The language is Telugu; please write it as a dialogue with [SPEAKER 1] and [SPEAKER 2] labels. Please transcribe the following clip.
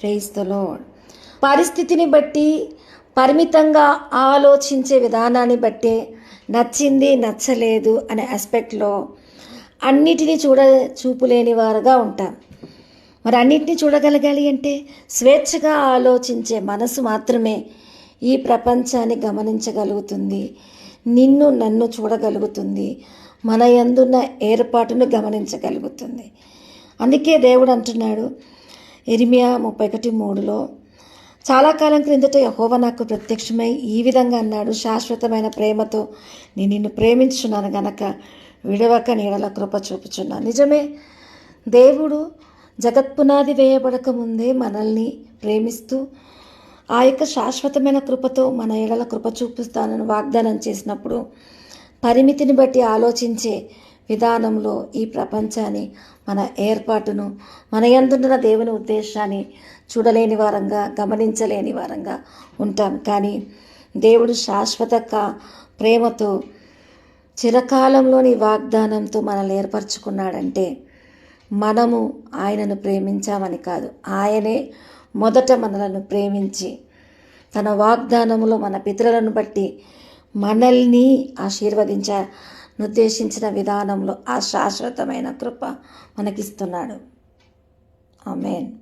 [SPEAKER 1] క్రైస్తలో పరిస్థితిని బట్టి పరిమితంగా ఆలోచించే విధానాన్ని బట్టి నచ్చింది నచ్చలేదు అనే ఆస్పెక్ట్లో అన్నిటినీ చూడ చూపులేని వారుగా ఉంటాం. మరి అన్నిటినీ చూడగలగాలి అంటే స్వేచ్ఛగా ఆలోచించే మనసు మాత్రమే ఈ ప్రపంచాన్ని గమనించగలుగుతుంది. నిన్ను నన్ను చూడగలుగుతుంది. మన ఎందున్న ఏర్పాటును గమనించగలుగుతుంది. అందుకే దేవుడు అంటున్నాడు ఇరిమియా ముప్పై ఒకటి మూడులో చాలా కాలం క్రిందట యహోవ నాకు ప్రత్యక్షమై ఈ విధంగా అన్నాడు. శాశ్వతమైన ప్రేమతో నేను నిన్ను ప్రేమించున్నాను గనక విడవక నీడల కృప చూపుచున్నాను నిజమే దేవుడు జగత్పునాది వేయబడక ముందే మనల్ని ప్రేమిస్తూ ఆ యొక్క శాశ్వతమైన కృపతో మన ఎడల కృప చూపిస్తానని వాగ్దానం చేసినప్పుడు పరిమితిని బట్టి ఆలోచించే విధానంలో ఈ ప్రపంచాన్ని మన ఏర్పాటును మన ఎందున్న దేవుని ఉద్దేశాన్ని చూడలేని వారంగా గమనించలేని వారంగా ఉంటాం. కానీ దేవుడు శాశ్వత ప్రేమతో చిరకాలంలోని వాగ్దానంతో మనల్ని ఏర్పరచుకున్నాడంటే మనము ఆయనను ప్రేమించామని కాదు. ఆయనే మొదట మనలను ప్రేమించి తన వాగ్దానములో మన పితరులను బట్టి మనల్ని ఆశీర్వదించ నిర్దేశించిన విధానంలో ఆ శాశ్వతమైన కృప మనకిస్తున్నాడు. ఆమెన్.